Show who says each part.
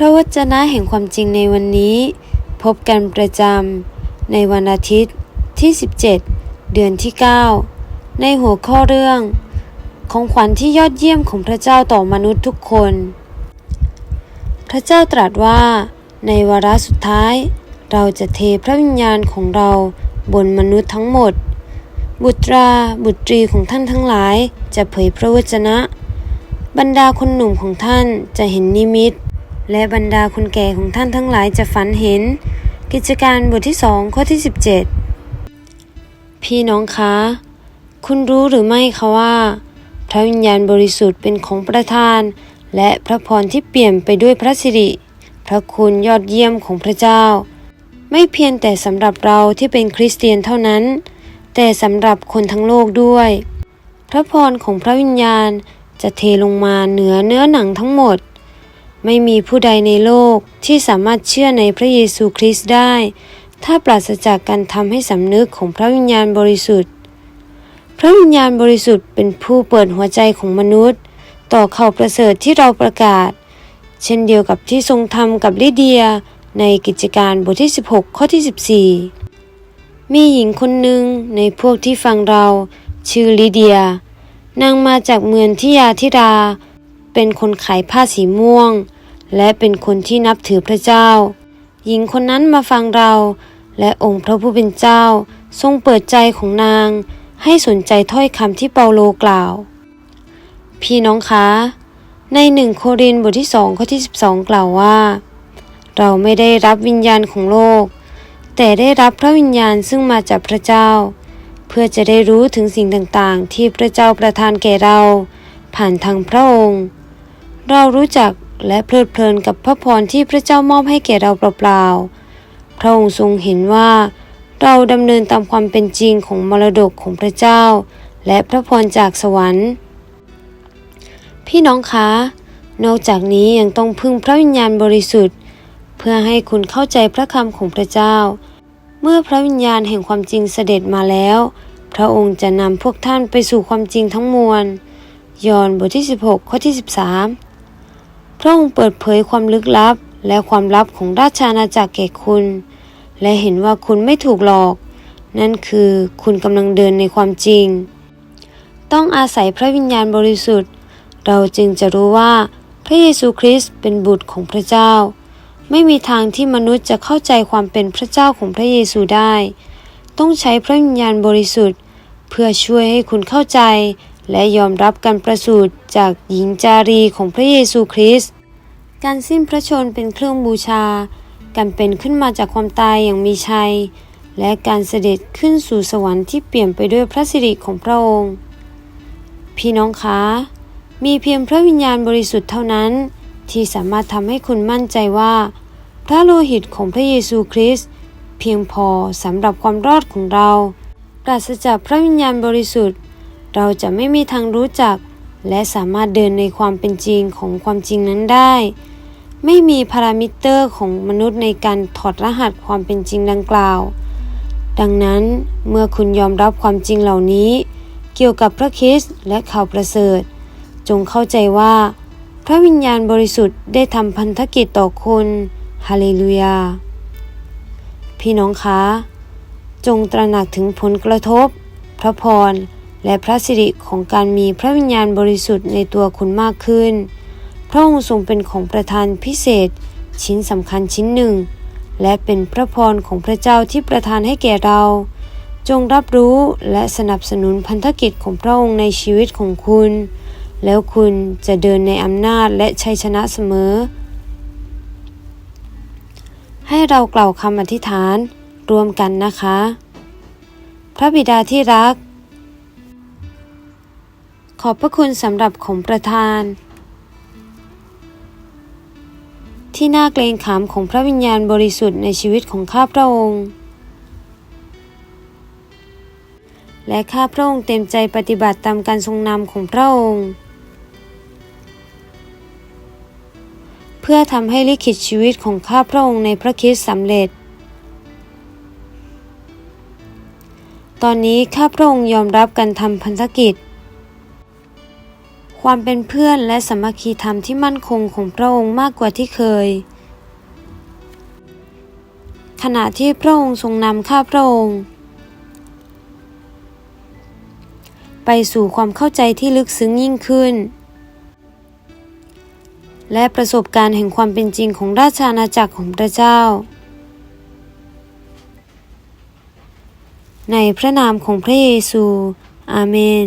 Speaker 1: พระวจนะแห่งความจริงในวันนี้ พบกันประจำในวันอาทิตย์ที่ 17 เดือนที่ 9 ในหัวข้อเรื่อง ของขวัญที่ยอดเยี่ยมของพระเจ้าต่อมนุษย์ทุกคน พระเจ้าตรัสว่า ในวาระสุดท้าย เราจะเทพระวิญญาณของเราบนมนุษย์ทั้งหมด บุตราบุตรีของท่านทั้งหลายจะเผยพระวจนะ บรรดาคนหนุ่มของท่านจะเห็นนิมิต และบรรดาคนแก่ของท่านทั้งหลายจะฝันเห็น กิจการบทที่สองข้อที่ 17 พี่น้องคะ คุณรู้หรือไม่คะว่า พระวิญญาณบริสุทธิ์เป็นของประทาน และพระพรที่เปี่ยมไปด้วยพระสิริ พระคุณยอดเยี่ยมของพระเจ้า ไม่เพียงแต่สำหรับเราที่เป็นคริสเตียนเท่านั้น แต่สำหรับคนทั้งโลกด้วย พระพรของพระวิญญาณจะเทลงมาเหนือเนื้อหนังทั้งหมด ไม่มีผู้ใดในโลกที่สามารถเชื่อในพระเยซูคริสต์ได้ ถ้าปราศจากการทำให้สำนึกของพระวิญญาณบริสุทธิ์ พระวิญญาณบริสุทธิ์เป็นผู้เปิดหัวใจของมนุษย์ ต่อข่าวประเสริฐที่เราประกาศ เช่นเดียวกับที่ทรงทำกับลิเดียในกิจการบทที่ 16 ข้อที่ 14 มีหญิงคนหนึ่งในพวกที่ฟังเรา ชื่อลิเดีย นางมาจากเมืองทิยาธิรา เป็นคนขายผ้าสีม่วง และเป็นคนที่นับถือพระเจ้า หญิงคนนั้นมาฟังเรา และองค์พระผู้เป็นเจ้า ทรงเปิดใจของนาง ให้สนใจถ้อยคำที่เปาโลกล่าว พี่น้องคะ ในหนึ่งโครินบทที่สองข้อที่ 12 กล่าวว่า เราไม่ได้รับวิญญาณของโลก แต่ได้รับพระวิญญาณซึ่งมาจากพระเจ้า เพื่อจะได้รู้ถึงสิ่งต่างๆ ที่พระเจ้าประทานแก่เรา ผ่านทางพระองค์ เรารู้จัก และเพลิดเพลินกับพระพรที่พระเจ้ามอบให้แก่เราเปล่าๆ พระองค์ทรงเห็นว่าเราดำเนินตามความเป็นจริงของมรดกของพระเจ้า และพระพรจากสวรรค์ พี่น้องคะ นอกจากนี้ยังต้องพึ่งพระวิญญาณบริสุทธิ์ เพื่อให้คุณเข้าใจพระคำของพระเจ้า เมื่อพระวิญญาณแห่งความจริงเสด็จมาแล้ว พระองค์จะนำพวกท่านไปสู่ความจริงทั้งมวล ยอห์นบทที่ 16 ข้อที่ 13 ระองค์เปิดเผยความลึกลับ และความลับของราชอาณาจักรแก่คุณ และเห็นว่าคุณไม่ถูกหลอก นั่นคือคุณกำลังเดินในความจริง ต้องอาศัยพระวิญญาณบริสุทธิ์ เราจึงจะรู้ว่าพระเยซูคริสต์เป็นบุตรของพระเจ้า ไม่มีทางที่มนุษย์จะเข้าใจความเป็นพระเจ้าของพระเยซูได้ ต้องใช้พระวิญญาณบริสุทธิ์ เพื่อช่วยให้คุณเข้าใจและยอมรับการประสูติจากหญิงจารีของพระเยซูคริสต์ การสิ้นพระชนเป็นเครื่องบูชา การเป็นขึ้นมาจากความตายอย่างมีชัย และการเสด็จขึ้นสู่สวรรค์ที่เปี่ยมไปด้วยพระสิริของพระองค์ พี่น้องคะ มีเพียงพระวิญญาณบริสุทธิ์เท่านั้น ที่สามารถทำให้คุณมั่นใจว่า พระโลหิตของพระเยซูคริสต์เพียงพอสำหรับความรอดของเรา ปราศจากพระวิญญาณบริสุทธิ์ เราจะไม่มีทางรู้จัก และสามารถเดินในความเป็นจริงของความจริงนั้นได้ ไม่มีพารามิเตอร์ของมนุษย์ในการถอดรหัสความเป็นจริงดังกล่าว ดังนั้นเมื่อคุณยอมรับความจริงเหล่านี้ เกี่ยวกับพระคริสต์และข่าวประเสริฐ จงเข้าใจว่า พระวิญญาณบริสุทธิ์ได้ทำพันธกิจต่อคุณฮาเลลูยา พี่น้องคะ จงตระหนักถึงผลกระทบ พระพร และพระสิริของการมีพระวิญญาณบริสุทธิ์ในตัวคุณมากขึ้น พระองค์ทรงเป็นของประทานพิเศษ ชิ้นสำคัญชิ้นหนึ่ง และเป็นพระพรของพระเจ้าที่ประทานให้แก่เรา จงรับรู้และสนับสนุนพันธกิจของพระองค์ในชีวิตของคุณ แล้วคุณจะเดินในอำนาจและชัยชนะเสมอ ให้เรากล่าวคำอธิษฐานรวมกันนะคะ พระบิดาที่รัก ขอบพระคุณสำหรับของประทาน ที่น่าเกรงขามของพระวิญญาณบริสุทธิ์ในชีวิตของข้าพระองค์ และข้าพระองค์เต็มใจปฏิบัติตามการทรงนำของพระองค์ เพื่อทำให้ลิขิตชีวิตของข้าพระองค์ในพระคริสต์สำเร็จตอนนี้ข้าพระองค์ยอมรับการทำพันธกิจ ความเป็นเพื่อนและสมัคคีธรรมที่มั่นคงของพระองค์มากกว่าที่เคย ขณะที่พระองค์ทรงนำข้าพระองค์ ไปสู่ความเข้าใจที่ลึกซึ้งยิ่งขึ้น และประสบการณ์แห่งความเป็นจริงของราชอาณาจักรของพระเจ้า ในพระนามของพระเยซู อาเมน